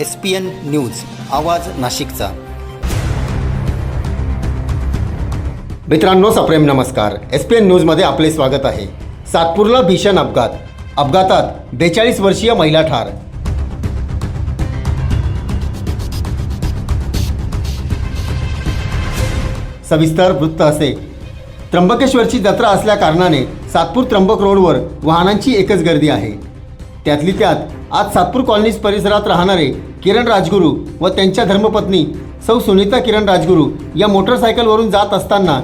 S P N news आवाज नाशिकचा. मित्रांनो सप्रेम नमस्कार. एस पी एन न्यूजमध्ये आपले स्वागत आहे. सातपूरला भीषण अपघात. अपघातात बेचाळीस वर्षीय महिला ठार. सविस्तर वृत्त असे. त्र्यंबकेश्वरची जत्रा असल्या कारणाने सातपूर त्र्यंबक रोडवर वाहनांची एकच गर्दी आहे. त्यातली त्यात आज सातपूर कॉलनीज परिसरात राहणारे किरण राजगुरू व त्यांच्या धर्मपत्नी सौ सुनीता किरण राजगुरू या मोटरसायकलवरून जात असताना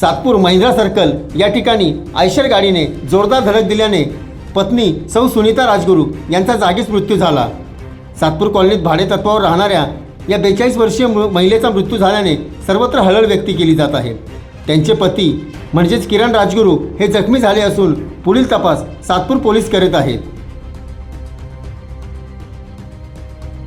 सातपूर महिंद्रा सर्कल या ठिकाणी आयशर गाडीने जोरदार धडक दिल्याने पत्नी सौ सुनीता राजगुरू यांचा जागीच मृत्यू झाला. सातपूर कॉलनीत भाडेतत्वावर राहणाऱ्या या बेचाळीस वर्षीय महिलेचा मृत्यू झाल्याने सर्वत्र हळहळ व्यक्त केली जात आहे. त्यांचे पती म्हणजेच किरण राजगुरू हे जखमी झाले असून पुढील तपास सातपूर पोलीस करत आहेत.